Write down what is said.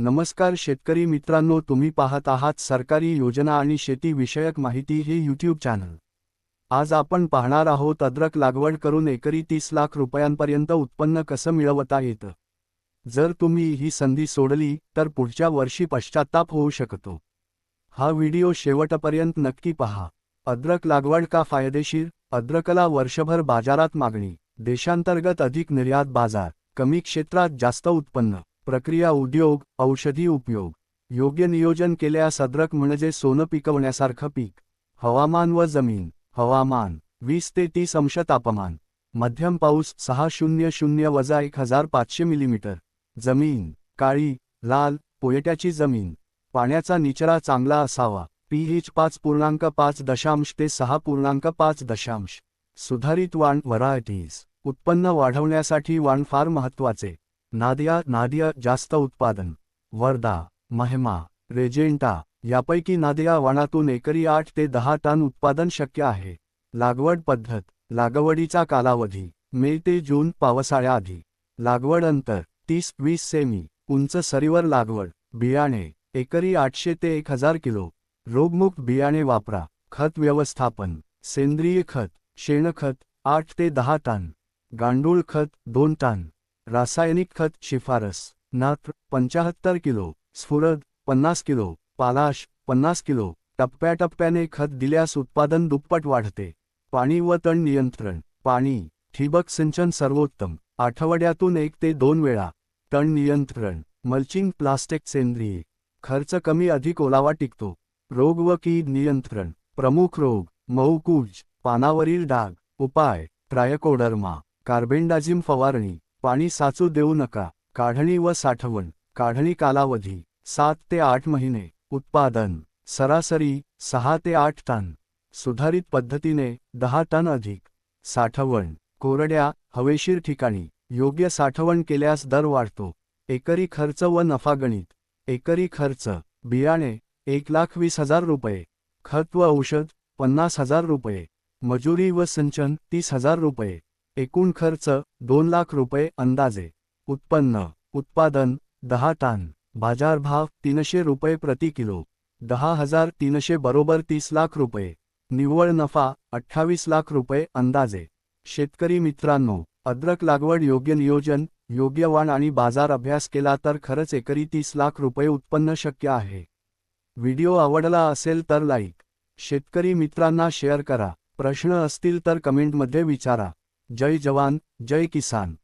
नमस्कार शेतकरी मित्रांनो तुम्ही पाहत आहात सरकारी योजना आणि शेती विषयक माहिती हे यूट्यूब चॅनल आज आपण पाहणार आहोत अद्रक लागवड करून एकरी तीस लाख रुपयांपर्यंत उत्पन्न कसं मिळवता येतं. जर तुम्ही ही संधी सोडली तर पुढच्या वर्षी पश्चाताप होऊ शकतो. हा व्हिडिओ शेवटपर्यंत नक्की पहा. अद्रक लागवड का फायदेशीर? अद्रकला वर्षभर बाजारात मागणी. देशांतर्गत अधिक निर्यात बाजार. कमी क्षेत्रात जास्त उत्पन्न. प्रक्रिया उद्योग औषधी उपयोग. योग्य नियोजन केल्यास अद्रक म्हणजे सोनं पिकवण्यासारखं पीक. हवामान व जमीन. हवामान. वीस ते तीस अंश तापमान. मध्यम पाऊस सहा शून्य शून्य वजा एक हजार पाचशे मिलीमीटर. जमीन. काळी लाल पोयट्याची जमीन. पाण्याचा निचरा चांगला असावा. पीएच पाच पूर्णांक पाच दशांश ते सहा पूर्णांक पाच दशांश. सुधारित वाण व्हरायटीज. उत्पन्न वाढवण्यासाठी वाण फार महत्त्वाचे नादिया नादिया जास्त उत्पादन. वर्धा महिमा रेजेंटा यापैकी नादिया वाणातून एकरी आठ ते दहा टन उत्पादन शक्य आहे. लागवड पद्धत लागवडीचा कालावधी मे ते जून पावसाळ्याआधी. लागवड अंतर तीस वीस सेमी. उंच सरीवर लागवड बियाणे एकरी आठशे ते एक हजार किलो. रोगमुक्त बियाणे वापरा. खत व्यवस्थापन सेंद्रिय खत शेणखत आठ ते दहा टन. गांडूळ खत दोन टन. रासायनिक खत शिफारस नात्र पंचाहत्तर किलो स्फुरद पन्नास किलो पालाश पन्नास किलो टप्प्याटप्प्याने खत दिल्यास उत्पादन दुप्पट वाढते. पाणी व तण नियंत्रण पाणी ठिबक सिंचन सर्वोत्तम आठवड्यातून एक ते दोन वेळा. तण नियंत्रण मल्चिंग प्लास्टिक सेंद्रिय खर्च कमी अधिक ओलावा टिकतो. रोग व कीड नियंत्रण प्रमुख रोग मऊकूज पानावरील डाग उपाय ट्रायकोडर्मा कार्बेंडाझिम फवारणी. पाणी साचू देऊ नका. काढणी व साठवण. काढणी कालावधी. सात ते आठ महिने. उत्पादन. सरासरी सहा ते आठ टन. सुधारित पद्धतीने दहा टन अधिक. साठवण. कोरड्या हवेशीर ठिकाणी. योग्य साठवण केल्यास दर वाढतो. एकरी खर्च व नफा गणित. एकरी खर्च. बियाणे एक लाख वीस हजार रुपये. खत व औषध पन्नास हजार रुपये. मजुरी व सिंचन तीस हजार रुपये. एकूण खर्च दोन लाख रुपये अंदाजे. उत्पन्न उत्पादन दहा टन. बाजारभाव तीनशे रुपये प्रति किलो. दहा हजार तीनशे बरोबर तीस लाख रुपये. निव्वळ नफा अठ्ठावीस लाख रुपये अंदाजे. शेतकरी मित्रांनो अद्रक लागवड योग्य नियोजन योग्य वाण आणि बाजार अभ्यास केला तर खरंच एकरी तीस लाख रुपये उत्पन्न शक्य आहे. व्हिडिओ आवडला असेल तर लाईक. शेतकरी मित्रांना शेअर करा. प्रश्न असतील तर कमेंटमध्ये विचारा. जय जवान जय किसान.